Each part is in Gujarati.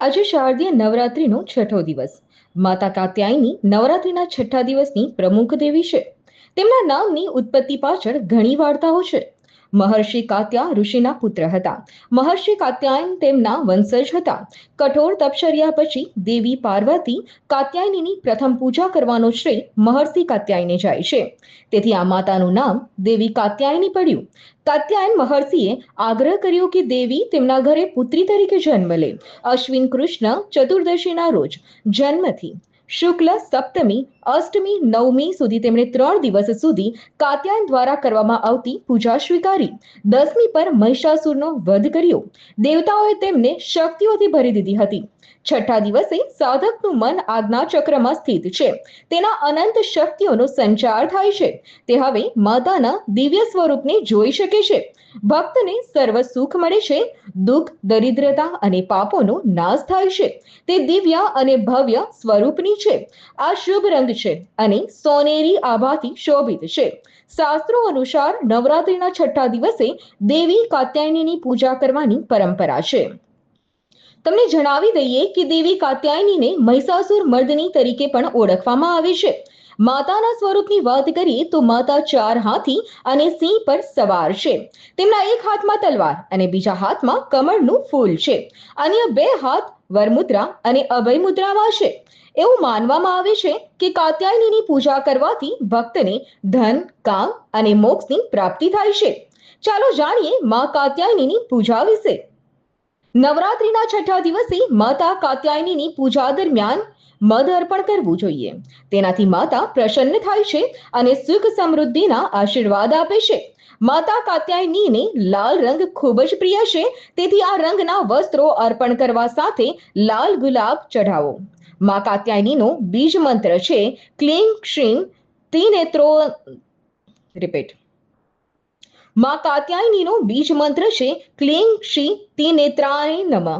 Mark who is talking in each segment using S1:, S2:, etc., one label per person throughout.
S1: આજે શારદીય નવરાત્રિનો છઠ્ઠો દિવસ. માતા કાત્યાયની નવરાત્રિના છઠ્ઠા દિવસની પ્રમુખ દેવી છે. તેમના નામની ઉત્પત્તિ પાછળ ઘણી વાર્તાઓ છે. મહર્ષિ કાત્યા ઋષિના પુત્ર હતા. મહર્ષિ કાત્યાયન તેમના વંશજ હતા. કઠોર તપશ્ચર્યા પછી દેવી પાર્વતી કાત્યાયનીની પ્રથમ પૂજા કરવાનો શ્રેય મહર્ષિ કાત્યાયને જાય છે. તેથી આ માતાનું નામ દેવી કાત્યાયની પડ્યું. કાત્યાયન મહર્ષિએ આગ્રહ કર્યો કે દેવી તેમના ઘરે પુત્રી તરીકે જન્મ લે. અશ્વિન કૃષ્ણ ચતુર્દશીના રોજ જન્મથી શુક્લ, સપ્તમી, અષ્ટમી, નવમી સુધી તેમણે ત્રણ દિવસ સુધી કાત્યાયન દ્વારા કરવામાં આવતી પૂજા સ્વીકારી. દસમી પર મહિષાસુરનો વધ કર્યો. દેવતાઓએ તેમને શક્તિઓથી ભરી દીધી હતી. છઠ્ઠા દિવસે સાધકનું મન આજ્ઞા ચક્રમાં સ્થિત છે. તેના અનંત શક્તિઓનો સંચાર થાય છે. તે હવે માતાના દિવ્ય સ્વરૂપને જોઈ શકે છે. ભક્તને સર્વ સુખ મળે છે, દુઃખ, દરિદ્રતા અને પાપોનો નાશ થાય છે. તે દિવ્ય અને ભવ્ય સ્વરૂપની છે. આ શુભ રંગ છે અને સોનેરી આભાથી શોભિત છે. શાસ્ત્રો અનુસાર નવરાત્રિના છઠ્ઠા દિવસે દેવી કાત્યાયનીની પૂજા કરવાની પરંપરા છે. તમને જણાવી દઈએ કે દેવી કાત્યાયનીને મહિષાસુર મર્દની તરીકે પણ ઓળખવામાં આવે છે. માતાના સ્વરૂપની વાત કરીએ તો માતા ચાર હાથી અને સિંહ પર સવાર છે. તેમના એક હાથમાં તલવાર અને બીજા હાથમાં કમળનું ફૂલ છે. અન્ય બે હાથ વરમુદ્રા અને અભય મુદ્રામાં છે. એવું માનવામાં આવે છે કે કાત્યાયનીની પૂજા કરવાથી ભક્તને ધન, કામ અને મોક્ષની પ્રાપ્તિ થાય છે. ચાલો જાણીએ મા કાત્યાયનીની પૂજા વિશે. નવરાત્રીના છઠ્ઠા દિવસે માતા કાત્યાયનીની પૂજા દરમિયાન મધ અર્પણ કરવું જોઈએ. તેનાથી માતા પ્રસન્ન થાય છે અને સુખ સમૃદ્ધિના આશીર્વાદ આપે છે. માતા કાત્યાયનીને લાલ રંગ ખૂબ જ પ્રિય છે. તેથી આ રંગના વસ્ત્રો અર્પણ કરવા સાથે લાલ ગુલાબ ચઢાવો. મા કાત્યાયનીનો બીજ મંત્ર છે ક્લીમ ક્ષીમ ત્રિનેત્રો રિપીટ. મા કાત્યાયનીનો બીજ મંત્ર છે ક્લીમ ક્ષી તિનેત્રાય નમઃ.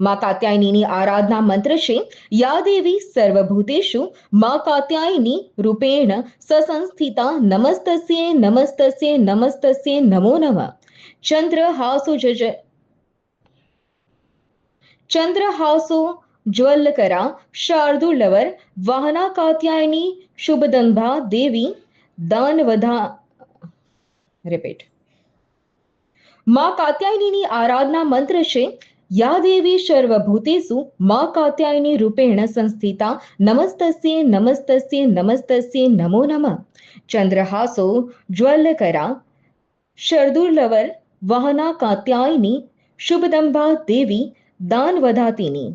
S1: મા કાત્યાયનીની આરાધના મંત્ર છે, યા દેવી સર્વભૂતેશુ મા કાત્યાયની રૂપેણ સસંસ્થિતા નમસ્તસ્ય નમસ્તસ્ય નમસ્તસ્ય નમો નમઃ. ચંદ્રહાસો જજ ચંદ્રહાસો જ્વલ્લકરા શાર્દુલવર વાહના કાત્યાયની શુભદંભા દેવી દાનવધા રિપીટ. મા કાત્યાયનીની આરાધના મંત્ર છે યા દેવી સર્વભૂતેષુ મા કાત્યાયની રૂપેણ સંસ્થિતા નમસ્તસ્ય નમસ્તસ્ય નમસ્તસ્ય નમો નમઃ. ચંદ્રહાસો જ્વલ્લકરા શર્દુર્લવર વહના કાત્યાયની શુભદંભા દેવી દાનવધાતિની